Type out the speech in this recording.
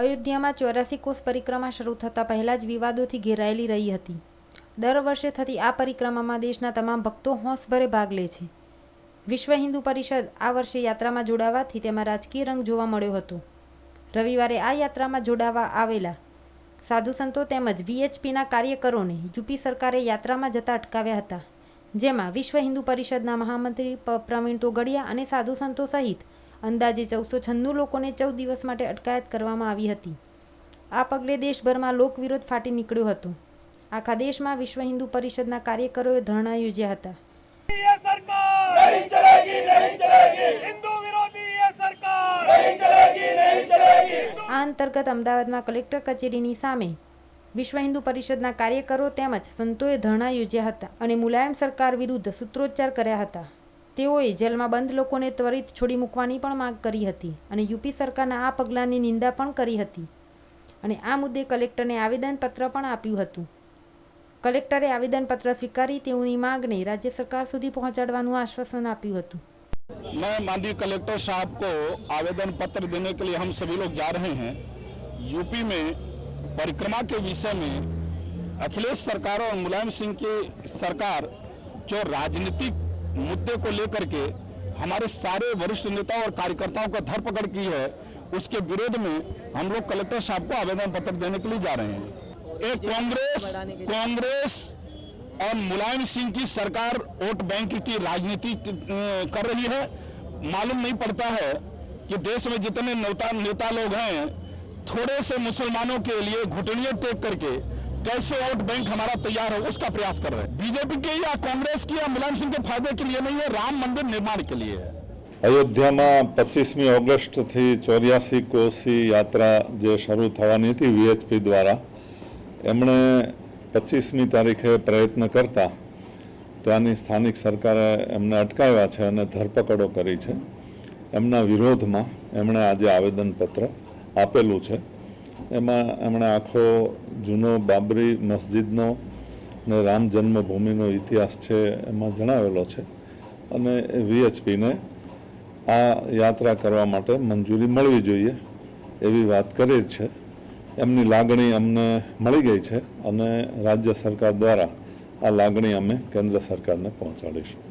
અયોધ્યામાં ચોરાસી કોષ પરિક્રમા શરૂ થતાં પહેલાં જ વિવાદોથી ઘેરાયેલી રહી હતી. દર વર્ષે થતી આ પરિક્રમામાં દેશના તમામ ભક્તો હોંશભરે ભાગ લે છે. વિશ્વ હિન્દુ પરિષદ આ વર્ષે યાત્રામાં જોડાવાથી તેમાં રાજકીય રંગ જોવા મળ્યો હતો. રવિવારે આ યાત્રામાં જોડાવા આવેલા સાધુ સંતો તેમજ વીએચપીના કાર્યકરોને યુપી સરકારે યાત્રામાં જતા અટકાવ્યા હતા. જેમાં વિશ્વ હિન્દુ પરિષદના મહામંત્રી પ્રવીણ તોગડિયા અને સાધુ સંતો સહિત અંદાજે ચૌદસો છન્નું લોકોને ચૌદ દિવસ માટે અટકાયત કરવામાં આવી હતી. આ પગલે દેશભરમાં લોકવિરોધ ફાટી નીકળ્યું હતું. આખા દેશમાં વિશ્વ હિન્દુ પરિષદના કાર્યકરોએ ધરણા યોજ્યા હતા. આ અંતર્ગત અમદાવાદમાં કલેક્ટર કચેરીની સામે વિશ્વ હિન્દુ પરિષદના કાર્યકરો તેમજ સંતોએ ધરણા યોજ્યા હતા અને મુલાયમ સરકાર વિરુદ્ધ સૂત્રોચ્ચાર કર્યા હતા. તેઓએ જેલમાં બંધ લોકોને ત્વરિત છોડી મૂકવાની પણ માંગ કરી હતી અને યુપી સરકારના આ પગલાંની નિંદા પણ કરી હતી અને આ મુદ્દે કલેક્ટરને આવેદનપત્ર પણ આપ્યું હતું કલેક્ટરે આવેદનપત્ર સ્વીકારી તેઓની માંગને રાજ્ય સરકાર સુધી પહોંચાડવાનું આશ્વાસન આપ્યું હતું मैं माननीय कलेक्टर साहब को आवेदन पत्र देने के लिए हम सभी लोग जा रहे हैं यूपी में परिक्रमा के विषय में अखिलेश सरकार और मुलायम सिंह की सरकार जो राजनीतिक मुद्दे को लेकर के हमारे सारे वरिष्ठ नेताओं और कार्यकर्ताओं को धरपकड़ की है उसके विरोध में हम लोग कलेक्टर साहब को आवेदन पत्र देने के लिए जा रहे हैं। एक कांग्रेस कांग्रेस और मुलायम सिंह की सरकार वोट बैंक की राजनीति कर रही है। मालूम नहीं पड़ता है कि देश में जितने नेता नेता लोग हैं थोड़े से मुसलमानों के लिए घुटनियाँ टेक करके कैसे वोट बैंक हमारा तैयार हो उसका प्रयास कर रहे हैं बीजेपी के या कांग्रेस की या मुलायम सिंह के फायदे के लिए नहीं है राम मंदिर निर्माण के लिए है અયોધ્યામાં પચીસમી ઓગસ્ટથી ચોર્યાસી કોસી યાત્રા જે શરૂ થવાની હતી વીએચપી દ્વારા એમણે પચીસમી તારીખે પ્રયત્ન કરતા ત્યાંની સ્થાનિક સરકારે એમને અટકાવ્યા છે અને ધરપકડો કરી છે એમના વિરોધમાં એમણે આજે આવેદનપત્ર આપેલું છે એમાં એમણે આખો જૂનો બાબરી મસ્જિદનો ને રામ જન્મભૂમિનો ઇતિહાસ છે એમાં જણાવેલો છે. અને વીએચપીને આ યાત્રા કરવા માટે મંજૂરી મળવી જોઈએ એવી વાત કરી છે. એમની લાગણી અમને મળી ગઈ છે અને રાજ્ય સરકાર દ્વારા આ લાગણી અમે કેન્દ્ર સરકારને પહોંચાડીશું.